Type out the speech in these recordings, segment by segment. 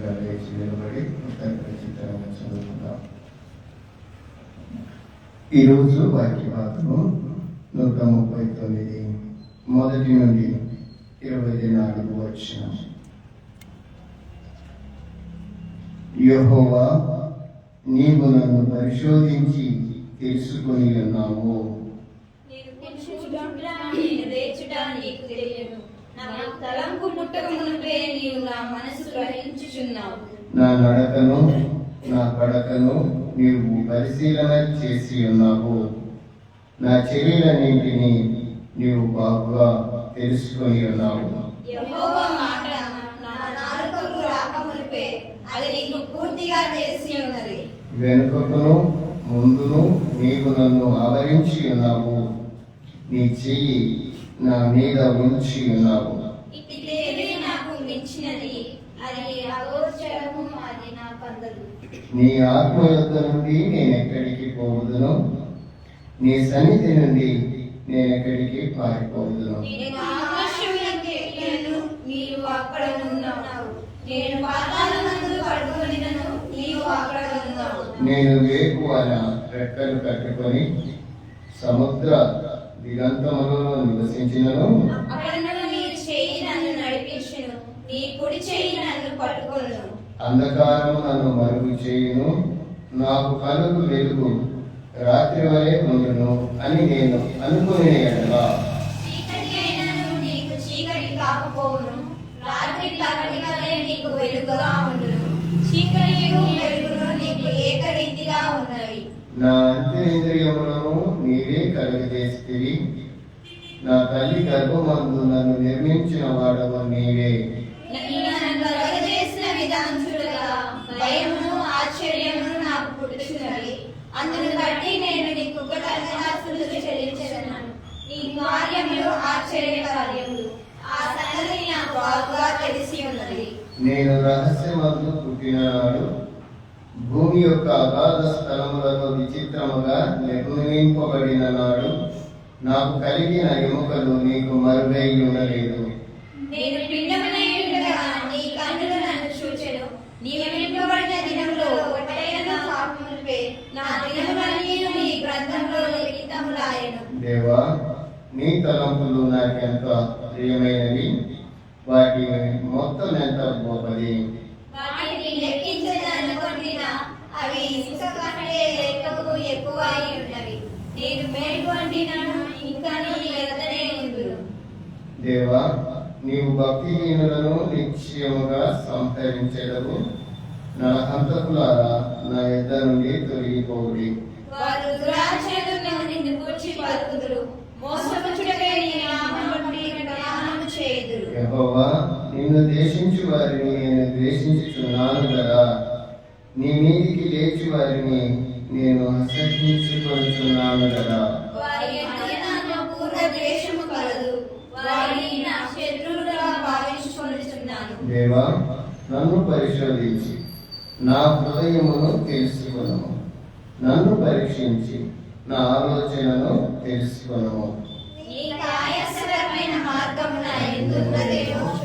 ఇంకా లేచి నిలబడి కృతజ్ఞత చిత్రం చదువుకుందాం ఈరోజు వాక్య భాగము నూట ముప్పై తొమ్మిది మొదటి నుండి ఇరవై నాలుగు వచ్చిన యహోవా నీవు నన్ను పరిశోధించి తెలుసుకొని ఉన్నావు. నేను తలంపు పుట్టక మునుపే నీవు నా మనసు గ్రహించుచున్నావు. నా నడకను నా పడకను నీవు పరిశీలన చేసి ఉన్నావు. నా చర్యలన్నింటినీ నీవు బాగుగా తెలుసుకొని ఉన్నావు. యెహోవా మాట నా నాలుకకు రాకమునుపే అది నీకు పూర్తిగా తెలిసి ఉన్నది. వెనుకకును ముందును నీవు నన్ను ఆవరించి ఉన్నావు. నీ చెయ్యి నా మీద ఉంచి ఉన్నావు. నా ఆత్మ యొద్ద నుండి నేను ఎక్కడికి పోవదును? నీ సన్నిధి నుండి నేను ఎక్కడికి పారిపోవదును? నేను వేకువన రెక్కలు కట్టుకొని సముద్ర దిగంతములలో నివసించినను. అక్కడ నుండి నీ చేయి నన్ను నడిపించును. నీ కుడి చేయి నన్ను పట్టుకొను. అంధకారము నన్ను మరుగు చేయును. నాకు కలుగు వెలుగు రాత్రి వలె ఉండును అని నేను అనుకునే ఎడలా నా అంతరింద్రియములను నీవే కలుగజేస్తివి నా తల్లి గర్భమందు నన్ను నిర్మించిన వాడవు నీవే నేను నాకు పుట్టుచున్నది అందును బట్టి నేను నీకు కృతజ్ఞతాస్తుతులు చెల్లించున్నాను నీ కార్యములు ఆశ్చర్య కార్యములు. ఆ సంగతి నాకు బాగా తెలిసి ఉన్నది నేను రహస్యమందు పుట్టిన నాడు భూమి యొక్క అగాధ స్థలములలో విచిత్రముగా నిర్ణయింపబడిన నాడు నాకు కలిగిన ఎముకలు నీకు మరుగై ఉండలేదు. నేను పిండమునై ఉండగా నీ కన్నులు నన్ను చూచెను. నియమింపబడిన దినంలో ఒకటైన పాపములపై నా దినములన్నీ నీ గ్రంథంలో లిఖితములాయెను దేవా నీ తలంపులు నాకెంత ప్రియమైనవి? వాటి మొత్తం ఎంత గొప్పది? దేవా నీవు భక్తిహీనులను నిశ్చయముగా సంహరించడము నా హంతకులారా నా యుద్ధ నుండి తొలగిపోవుడి. వారు దురాచరణను నిన్ను కూర్చి పలుకుదురు. మోసపుచ్చుటకై నీ నామం బట్టి ప్రయాణము చేయుదురు. యెహోవా నిన్ను దేశించు వారిని నేను ద్వేషించుచున్నాను కదా. నీ మీదికి లేచి వారిని నేను అసహించుకొనుచున్నాను కదా. వారి మధ్య నాకు పూర్వ ద్వేషము కలదు. దేవా నన్ను పరిశోధించి నా హృదయమును తెలుసుకొనము. నన్ను పరీక్షించి నా ఆలోచనను తెలుసుకొనము. మార్గం నా ఎందున్నదేమో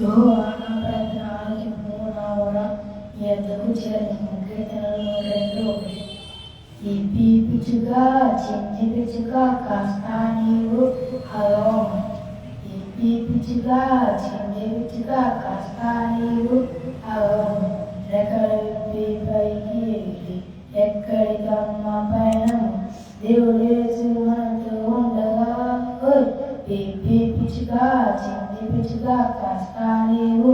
యోహాన ప్రజ్ఞానికి మూడవడ ఎద్దకు చేరిన కీర్తనలు రెండు ఒకటి ఇప్పి పిచ్చుగా చిన్ని పిచ్చుగా కాస్త నీవు హలోమ ఇప్పి పిచ్చుగా చిన్ని పిచ్చుగా కాస్త నీవు పైకి ఎగిరి ఎక్కడికమ్మ పయనము దేవుడేసు మనతో ఉండగా ఓయ్ పిప్పి పిచ్చుగా పిచ్చుగా కాస్త నీవు